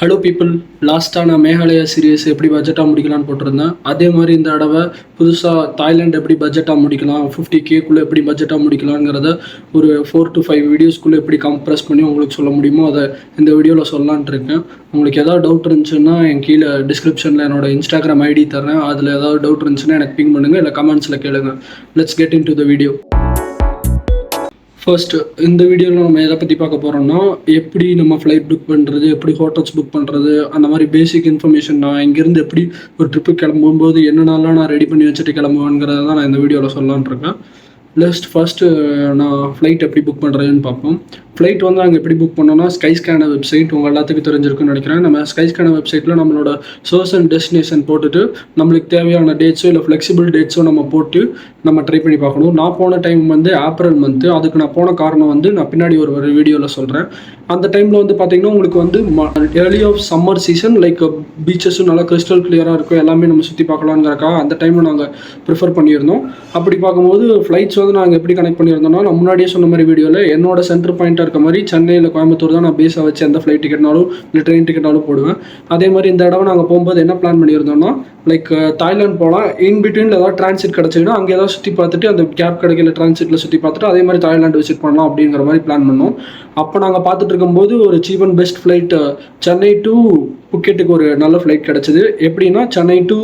Hello people லாஸ்ட்டாக நான் Meghalaya serious எப்படி பட்ஜெட்டாக முடிக்கலாம்னு போட்டிருந்தேன். அதே மாதிரி இந்த தடவை புதுசாக தாய்லாண்ட் எப்படி பட்ஜெட்டாக முடிக்கலாம் ஃபிஃப்டி கேக்குள்ளே எப்படி பட்ஜெட்டாக முடிக்கலாங்கிறத ஒரு ஃபோர் டு ஃபைவ் வீடியோஸ்க்குள்ளே எப்படி கம்ப்ரெஸ் பண்ணி உங்களுக்கு சொல்ல முடியுமோ அதை இந்த வீடியோவில் சொல்லலான்ட்டு இருக்கேன். உங்களுக்கு ஏதாவது டவுட் இருந்துச்சுன்னா என் கீழே டிஸ்கிரிப்ஷனில் என்னோட இன்ஸ்டாகிராம் ஐடி தரேன் அதில் ஏதாவது டவுட் இருந்துச்சுன்னா எனக்கு பிங் பண்ணுங்கள் இல்லை கமெண்ட்ஸில் கேளுங்க. Let's get into the video first இந்த வீடியோவில் நம்ம எதை பற்றி பார்க்க போகிறோம்னா எப்படி நம்ம ஃப்ளைட் புக் பண்ணுறது எப்படி ஹோட்டல்ஸ் புக் பண்ணுறது அந்த மாதிரி பேசிக் இன்ஃபர்மேஷன் நான் இங்கேருந்து எப்படி ஒரு ட்ரிப்பு கிளம்பும்போது என்னென்னலாம் நான் ரெடி பண்ணி வச்சுட்டு கிளம்புவேங்கிறத தான் நான் இந்த வீடியோவில் சொல்லலான் இருக்கேன். ப்ளஸ் ஃபஸ்ட்டு நான் ஃப்ளைட் எப்படி புக் பண்ணுறதுன்னு பார்ப்போம். ஃப்ளைட் வந்து நாங்கள் எப்படி புக் பண்ணோம்னா ஸ்கை ஸ்கேனர் வெப்சைட் உங்கள் எல்லாத்துக்கும் தெரிஞ்சிருக்குன்னு நினைக்கிறேன். நம்ம ஸ்கை ஸ்கேனர் வெப்சைட்டில் நம்மளோட சோர்ஸ் அண்ட் டெஸ்டினேஷன் போட்டுட்டு நம்மளுக்கு தேவையான டேட்ஸோ இல்லை ஃப்ளெக்சிபிள் டேட்ஸோ நம்ம போட்டு நம்ம ட்ரை பண்ணி பார்க்கணும். நான் போன டைம் வந்து ஏப்ரல் மந்த்து அதுக்கு நான் போன காரணம் வந்து நான் பின்னாடி ஒரு ஒரு வீடியோவில் சொல்கிறேன் அந்த டைமில் வந்து பார்த்தீங்கன்னா உங்களுக்கு வந்து early of summer season like பீச்சஸும் நல்லா கிறிஸ்டல் கிளியராக இருக்கும். எல்லாமே நம்ம சுற்றி பார்க்கலாங்கிறக்கா அந்த டைமில் நாங்கள் ப்ரிஃபர் பண்ணியிருந்தோம். அப்படி பார்க்கும்போது ஃப்ளைட்ஸ் வந்து நாங்கள் எப்படி கனெக்ட் பண்ணியிருந்தோம்னா நான் முன்னாடியே சொன்ன மாதிரி வீடியோவில் என்னோட சென்டர் பாயிண்ட்டாக இருக்க மாதிரி சென்னையில் கோயம்புத்தூர் தான் நான் பேஸாக வச்சு எந்த ஃப்ளைட் டிக்கெட்னாலும் இல்லை ட்ரெயின் டிக்கெட்னாலும் போடுவேன். அதே மாதிரி இந்த இடம் நாங்கள் போகும்போது என்ன பிளான் பண்ணியிருந்தோம்னா லைக் தாய்லாந்து போகலாம் இன் பிட்வீனில் ஏதாவது டிரான்சிட் கிடச்சிங்கன்னா அங்கே ஏதாவது சுற்றி பார்த்துட்டு அந்த கேப் கிடைக்கல டிரான்சிட்டில் சுற்றி பார்த்துட்டு அதே மாதிரி தாய்லாந்து விசிட் பண்ணலாம் அப்படிங்கிற மாதிரி பிளான் பண்ணோம். அப்போ நாங்கள் பார்த்துட்டு இருக்கும்போது ஒரு cheap and best flight Chennai to புக்கெட்டுக்கு ஒரு நல்ல ஃப்ளைட் கிடச்சிது. எப்படின்னா Chennai to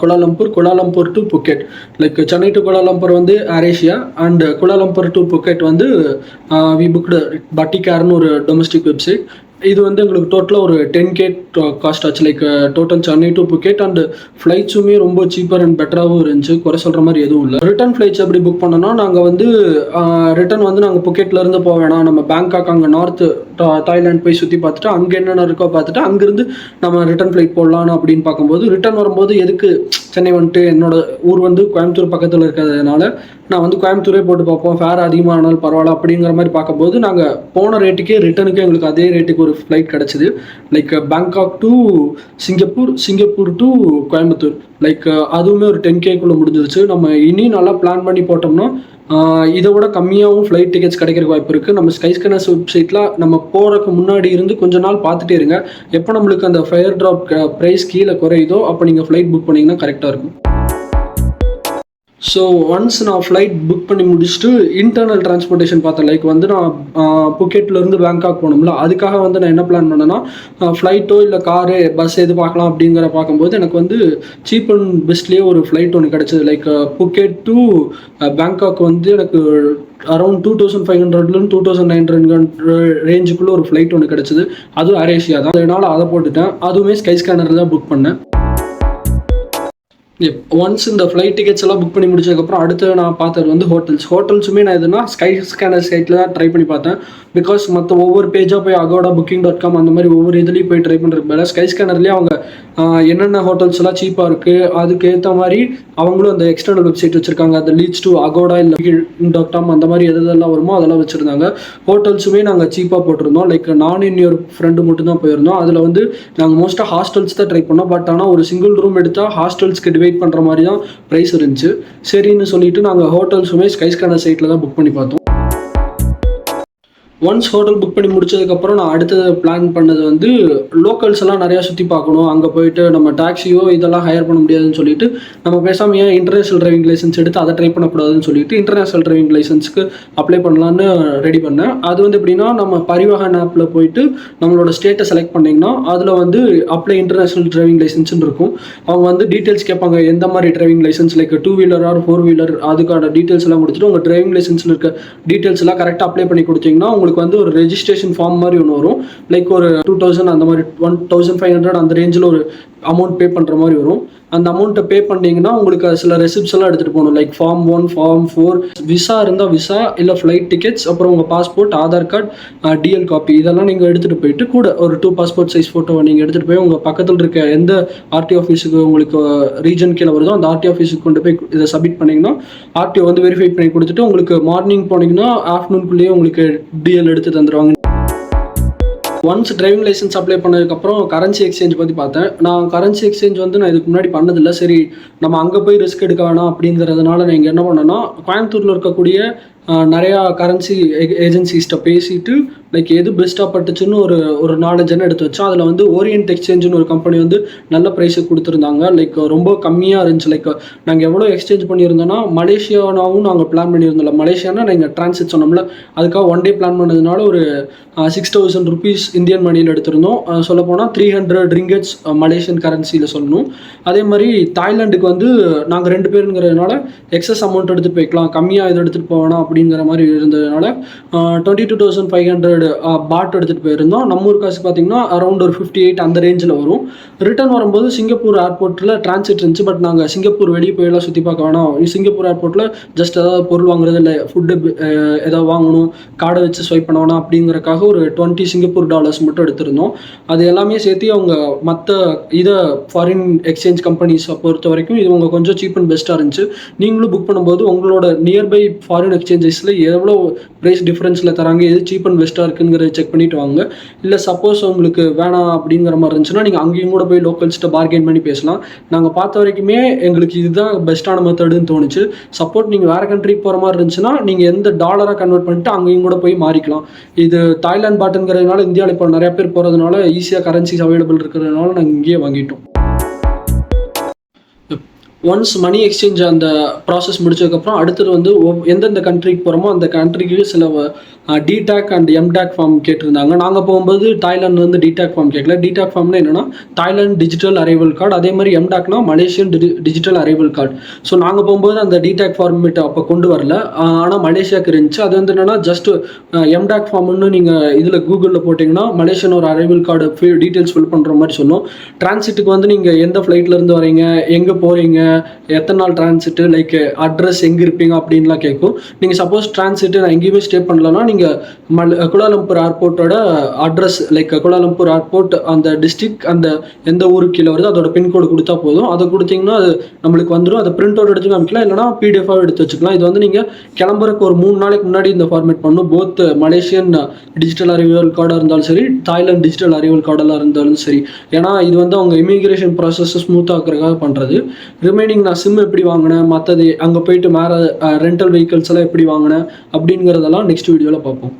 Kuala Lumpur Kuala Lumpur to Phuket like Chennai to Kuala Lumpur வந்து AirAsia and Kuala Lumpur to Phuket வந்து வி புக்டு பட்டிகார்னு ஒரு டொமஸ்டிக் வெப்சைட் இது வந்து எங்களுக்கு டோட்டலாக ஒரு டென் கே காஸ்ட் ஆச்சு. Like total Chennai to Phuket and ஃப்ளைட்ஸுமே ரொம்ப சீப்பர் அண்ட் பெட்டராகவும் இருந்துச்சு. குறை சொல்கிற மாதிரி எதுவும் இல்லை. ரிட்டர்ன் ஃப்ளைட்ஸ் எப்படி புக் பண்ணோன்னா நாங்கள் வந்து ரிட்டர்ன் வந்து நாங்கள் புக்கெட்லேருந்து போக வேணாம். நம்ம பேங்காக் அங்கே நார்த்து தாய்லாந்து போய் சுற்றி பார்த்துட்டு அங்கே என்னென்ன இருக்கோ பார்த்துட்டு அங்கேருந்து நம்ம ரிட்டர்ன் ஃப்ளைட் போடலான்னு அப்படின்னு பார்க்கும்போது ரிட்டர்ன் வரும்போது எதுக்கு சென்னை வந்துட்டு என்னோட ஊர் வந்து கோயம்புத்தூர் பக்கத்தில் இருக்கிறதுனால நான் வந்து கோயம்புத்தூரே போட்டு பார்ப்போம் ஃபேர் அதிகமானாலும் பரவாயில்ல அப்படிங்கிற மாதிரி பார்க்கும்போது நாங்கள் போன ரேட்டுக்கே ரிட்டனுக்கே எங்களுக்கு அதே ரேட்டுக்கு ஒரு ஃப்ளைட் கிடச்சிது. Like Bangkok to Singapore Singapore to Coimbatore. Like அதுவுமே ஒரு டென் கேக்குள்ளே முடிஞ்சிருச்சு. நம்ம இனி நல்லா பிளான் பண்ணி போட்டோம்னா இதை விட கம்மியாகவும் ஃப்ளைட் டிக்கெட்ஸ் கிடைக்கிறக்கு வாய்ப்பு இருக்குது நம்ம ஸ்கை ஸ்கேனர்ஸ் வெப்சைட்டில் நம்ம போகிறதுக்கு முன்னாடி இருந்து கொஞ்ச நாள் பார்த்துட்டே இருங்க. எப்போ நம்மளுக்கு அந்த ஃபயர் ட்ராப் ப்ரைஸ் கீழே குறையுதோ அப்போ நீங்கள் ஃப்ளைட் புக் பண்ணிங்கன்னா கரெக்டாக இருக்கும். ஸோ ஒன்ஸ் நான் ஃப்ளைட் புக் பண்ணி முடிச்சுட்டு இன்டர்னல் டிரான்ஸ்போர்ட்டேஷன் பார்த்தேன் லைக் வந்து நான் புக்கெட்லேருந்து பேங்காக் போகணும்ல அதுக்காக வந்து நான் என்ன பிளான் பண்ணேன்னா ஃப்ளைட்டோ இல்லை காரு பஸ் எது பார்க்கலாம் அப்படிங்கிற பார்க்கும்போது எனக்கு வந்து சீப் அண்ட் பெஸ்ட்லேயே ஒரு ஃப்ளைட் ஒன்று கிடச்சிது. லைக் புக்கெட் டு பேங்காக் வந்து எனக்கு அரௌண்ட் டூ தௌசண்ட் ஃபைவ் ஹண்ட்ரட்லேருந்து டூ தௌசண்ட் நைன் ஹண்ட்ரட் ரேஞ்சுக்குள்ளே ஒரு ஃப்ளைட் ஒன்று கிடச்சிது. அதுவும் அரேஷியா தான். அதனால் அதை போட்டுட்டேன். அதுவுமே ஸ்கை ஸ்கேனரில் தான் புக் பண்ணேன். ஒன்ஸ் இந்த ஃப்ளைட் டிக்கெட்ஸ் எல்லாம் புக் பண்ணி முடிச்சதுக்கப்புறம் அடுத்து நான் பார்த்தது வந்து ஹோட்டல்ஸ் ஹோட்டல்ஸுமே நான் எதுனா ஸ்கை ஸ்கேனர் சைட்டில் தான் ட்ரை பண்ணி பார்த்தேன். பிகாஸ் மற்ற ஒவ்வொரு பேஜாக போய் அகோடா புக்கிங் டாட் காம் அந்த மாதிரி ஒவ்வொரு இதுலேயும் போய் ட்ரை பண்ணுறதுக்கு மேலே ஸ்கை ஸ்கேனர்லேயே அவங்க என்னென்ன ஹோட்டல்ஸ் எல்லாம் சீப்பாக இருக்குது அதுக்கு ஏற்ற மாதிரி அவங்களும் அந்த எக்ஸ்டர்னல் வெப்சைட் வச்சுருக்காங்க. அந்த லீட்ஸ் டு அகோடா இல்லை டாட் காம் அந்த மாதிரி எது எதெல்லாம் வருமோ அதெல்லாம் வச்சுருந்தாங்க. ஹோட்டல்ஸுமே நாங்கள் சீப்பாக போட்டிருந்தோம். லைக் நான் இன்னொரு ஃப்ரெண்டு மட்டும் தான் போயிருந்தோம். அதில் வந்து நாங்கள் மோஸ்ட்டாக ஹாஸ்டல்ஸ் தான் ட்ரை பண்ணோம். பட் ஆனால் ஒரு சிங்கிள் ரூம் எடுத்தால் ஹாஸ்டல்ஸ்க்கு வெயிட் பண்ணுற மாதிரி தான் ப்ரைஸ் இருந்துச்சு. சரின்னு சொல்லிட்டு நாங்கள் ஹோட்டல்ஸுமே ஸ்கைஸ்கேனர் சைட்டில் தான் புக் பண்ணி பார்த்தோம். ஒன்ஸ் ஹோட்டல் புக் பண்ணி முடிச்சதுக்கப்புறம் நான் அடுத்தது பிளான் பண்ணது வந்து லோக்கல்ஸ் எல்லாம் நிறையா சுற்றி பார்க்கணும். அங்கே போயிட்டு நம்ம டாக்ஸியோ இதெல்லாம் ஹையர் பண்ண முடியாதுன்னு சொல்லிட்டு நம்ம பேசாமல் ஏன் இன்டர்நேஷனல் டிரைவிங் லைசன்ஸ் எடுத்து அதை ட்ரை பண்ணக்கூடாதுன்னு சொல்லிட்டு இன்டர்நேஷனல் டிரைவிங் லைசன்ஸ்க்கு அப்ளை பண்ணலான்னு ரெடி பண்ணேன். அது வந்து எப்படின்னா நம்ம பரிவாகன் ஆப்பில் போயிட்டு நம்மளோட ஸ்டேட்டை செலக்ட் பண்ணிங்கன்னா அதில் வந்து அப்ளை இன்டர்நேஷனல் டிரைவிங் லைசன்ஸ்னு இருக்கும். அவங்க வந்து டீட்டெயில்ஸ் கேட்பாங்க எந்த மாதிரி driving licence like two wheeler or four wheeler அதுக்கான டீட்டெயில்ஸ் எல்லாம் கொடுத்துட்டு உங்கள் டிரைவிங் லைசன்ஸில் இருக்க டீட்டெயில்ஸ் எல்லாம் கரெக்டாக அப்ளை பண்ணி கொடுத்தீங்கன்னா உங்களுக்கு வந்து ஒரு ரெஜிஸ்ட்ரேஷன் ஃபார்ம் மாதிரி ஒன்று வரும். லைக் ஒரு டூ தௌசண்ட் அந்த மாதிரி ஒன் தௌசண்ட் ஃபைவ் ஹண்ட்ரட் அந்த ரேஞ்சில் ஒரு அமௌண்ட் பே பண்ணுற மாதிரி வரும். அந்த அமௌண்ட்டை பே பண்ணீங்கன்னா உங்களுக்கு சில ரெசிப்ட்ஸ் எல்லாம் எடுத்துகிட்டு போகணும். Like form one form four visa இருந்தால் விசா இல்லை ஃப்ளைட் டிக்கெட்ஸ் அப்புறம் உங்கள் passport Aadhaar card DL copy இதெல்லாம் நீங்கள் எடுத்துகிட்டு போயிட்டு கூட ஒரு டூ பாஸ்போர்ட் சைஸ் ஃபோட்டோவை நீங்கள் எடுத்துகிட்டு போய் உங்கள் பக்கத்தில் இருக்க எந்த ஆர்டி ஆஃபீஸுக்கு உங்களுக்கு ரீஜன் கீழே வருதோ அந்த ஆர்டி ஆஃபீஸுக்கு கொண்டு போய் இதை சப்மிட் பண்ணிங்கன்னா ஆர்டிஓ வந்து வெரிஃபை பண்ணி கொடுத்துட்டு உங்களுக்கு மார்னிங் போனீங்கன்னா ஆஃப்டர்நூன்குள்ளேயே உங்களுக்கு டிஎல் எடுத்து தந்துடுவாங்க ஒன்ஸ் டிரைவிங் லைசன்ஸ் அப்ளை பண்ணதுக்கப்புறம் கரன்சி எக்ஸ்சேஞ்ச் பற்றி பார்த்தேன். நான் கரன்சி எக்ஸ்சேஞ்ச் வந்து நான் இதுக்கு முன்னாடி பண்ணதில்லை. சரி நம்ம அங்கே போய் ரிஸ்க் எடுக்க வேணாம் அப்படிங்கிறதுனால நான் இங்கே என்ன பண்ணேன்னா கோயம்புத்தூரில் இருக்கக்கூடிய நிறையா கரன்சி ஏஜென்சிஸ்ட்ட பேசிட்டு லைக் எது பெஸ்ட்டாக பட்டுச்சுன்னு ஒரு ஒரு நாலஞ்சனை எடுத்து வச்சோம் அதில் வந்து ஓரியன்ட் எக்ஸ்சேஞ்சுன்னு ஒரு கம்பெனி வந்து நல்ல ப்ரைஸுக்கு கொடுத்துருந்தாங்க. லைக் ரொம்ப கம்மியாக இருந்துச்சு. லைக் நாங்கள் எவ்வளோ எக்ஸ்சேஞ்ச் பண்ணியிருந்தோன்னா மலேசியானாவும் நாங்கள் பிளான் பண்ணியிருந்தோம்ல. மலேசியானா நாங்கள் டிரான்சிட் சொன்னோம்ல அதுக்காக ஒன் டே பிளான் பண்ணதுனால ஒரு சிக்ஸ் தௌசண்ட் ருபீஸ் இந்தியன் மணியில் எடுத்திருந்தோம். சொல்ல போனால் த்ரீ ஹண்ட்ரட் ரிங்கெட்ஸ் மலேசியன் கரன்சியில் சொல்லணும் அதே மாதிரி தாய்லாண்டுக்கு வந்து நாங்கள் ரெண்டு பேருங்கிறதுனால எக்ஸஸ் அமௌண்ட் எடுத்துகிட்டு போய்க்கலாம். கம்மியாக இது எடுத்துகிட்டு போவேணாம் அப்படிங்கிற மாதிரி இருந்ததுனால twenty two thousand five hundred baht எடுத்துகிட்டு போயிருந்தோம். நம்ம ஊர் காசு பார்த்தீங்கன்னா அரௌண்ட் ஒரு ஃபிஃப்டி எயிட் அந்த ரேஞ்சில் வரும். ரிட்டர்ன் வரும்போது சிங்கப்பூர் ஏர்போர்ட்டில் டிரான்சிட் இருந்துச்சு பட் நாங்கள் சிங்கப்பூர் வெளியே போயெல்லாம் சுற்றி பார்க்க வேணாம். சிங்கப்பூர் ஏர்போர்ட்டில் ஜஸ்ட் ஏதாவது பொருள் வாங்குறது இல்லை. ஃபுட்டு ஏதாவது வாங்கணும். கார்டை வச்சு ஸ்வைப் பண்ண வேணாம் அப்படிங்கிறக்காக ஒரு டுவெண்ட்டி சிங்கப்பூர் டாலர்ஸ் மட்டும் எடுத்திருந்தோம். அது எல்லாமே சேர்த்து அவங்க மற்ற இதை ஃபாரின் எக்ஸ்சேஞ்ச் கம்பெனிஸை பொறுத்த வரைக்கும் இது உங்கள் கொஞ்சம் சீப் அண்ட் பெஸ்ட்டாக இருந்துச்சு. நீங்களும் புக் பண்ணும்போது உங்களோட நியர்பை ஃபாரின் எக்ஸ்சேஞ்சஸில் எவ்வளோ ப்ரைஸ் டிஃப்ரென்ஸில் தராங்க எது சீப் அண்ட் பெஸ்ட்டாக இருக்குங்கிறத செக் பண்ணிட்டு வாங்க. இல்லை சப்போஸ் உங்களுக்கு வேணாம் அப்படிங்கிற மாதிரி இருந்துச்சுன்னா நீங்கள் அங்கேயும் கூட போய் லோக்கல்ஸ்ட்டு பார்கெயின் பண்ணி பேசலாம். நாங்கள் பார்த்த வரைக்குமே எங்களுக்கு இதுதான் பெஸ்ட்டான மெத்தடுன்னு தோணுச்சு. சப்போர்ட் நீங்கள் வேறு கண்ட்ரிக்கு போகிற மாதிரி இருந்துச்சுன்னா நீங்கள் எந்த டாலராக கன்வெர்ட் பண்ணிட்டு அங்கேயும் கூட போய் மாறிக்கலாம். இது தாய்லாந்து பாட்டுங்கிறதுனால இந்தியாவில் இப்போ நிறைய பேர் போகிறதுனால ஈஸியாக கரன்சிஸ் அவைலபிள் இருக்கிறதுனால நாங்கள் இங்கேயே வாங்கிட்டோம். ஒன்ஸ் மணி எக்ஸ்சேஞ்ச் அந்த ப்ராசஸ் முடிச்சதுக்கப்புறம் அடுத்தது வந்து ஒவ்- எந்தெந்த கண்ட்ரிக்கு போகிறோமோ அந்த கண்ட்ரிக்கு சில டிடாக் அண்ட் எம்டாக் ஃபார்ம் கேட்டிருந்தாங்க. நாங்கள் போகும்போது தாய்லாந்து வந்து டிடாக் ஃபார்ம் கேட்கல. டிடாக் ஃபார்ம்னா என்னென்னா தாய்லாந்து டிஜிட்டல் அரைவல் கார்டு அதே மாதிரி எம்டாக்னா Malaysian digital arrival card so நாங்கள் போகும்போது அந்த டிடாக் ஃபார்மேட் அப்போ கொண்டு வரல. ஆனால் மலேசியாவுக்கு இருந்துச்சு. அது வந்து என்னென்னா ஜஸ்ட் எம்டாக் ஃபார்ம்னு நீங்கள் இதில் கூகுளில் போட்டிங்கன்னா மலேசியன் ஒரு அரைவல் கார்டு டீட்டெயில்ஸ் ஃபில் பண்ணுற மாதிரி சொல்லும். டிரான்சிட்டுக்கு வந்து நீங்கள் எந்த ஃப்ளைட்லேருந்து இருந்து வரீங்க எங்கே போகிறீங்க எத்தனை நாள் டிரான்சிட்டு லைக் அட்ரஸ் எங்கே இருப்பீங்க அப்படின்லாம் கேட்கும். நீங்கள் சப்போஸ் டிரான்சிட்டு நான் எங்கேயுமே ஸ்டே பண்ணலன்னா நீங்கள் மல் Kuala Lumpur ஏர்போர்ட்டோட address like Kuala Lumpur airport அந்த டிஸ்ட்ரிக் அந்த எந்த ஊருக்கு கீழே வருதோ அதோட பின்கோடு கொடுத்தா போதும். அதை கொடுத்தீங்கன்னா அது நம்மளுக்கு வந்துடும் அதை பிரிண்ட் அவுட் எடுத்து காமிக்கலாம் இல்லைனா பிடிஎஃபாக எடுத்து வச்சுக்கலாம். இது வந்து நீங்கள் கிளம்புறக்கு ஒரு மூணு நாளைக்கு முன்னாடி இந்த ஃபார்மேட் பண்ணும். போத் மலேசியன் டிஜிட்டல் அறிவியல் கார்டாக இருந்தாலும் சரி தாய்லாந்து டிஜிட்டல் அறிவியல் கார்டெல்லாம் இருந்தாலும் சரி. ஏன்னா இது வந்து அவங்க இமிகிரேஷன் ப்ராசஸ் ஸ்மூத் ஆக்குறதுக்காக பண்ணுறது ரிமைனிங் நான் சிம் எப்படி வாங்கினேன் மற்றது அங்கே போயிட்டு மேலே ரெண்டல் வெஹிக்கல்ஸ் எல்லாம் எப்படி வாங்கினேன் அப்படிங்கிறதெல்லாம் நெக்ஸ்ட் வீடியோவில் பார்ப்போம்.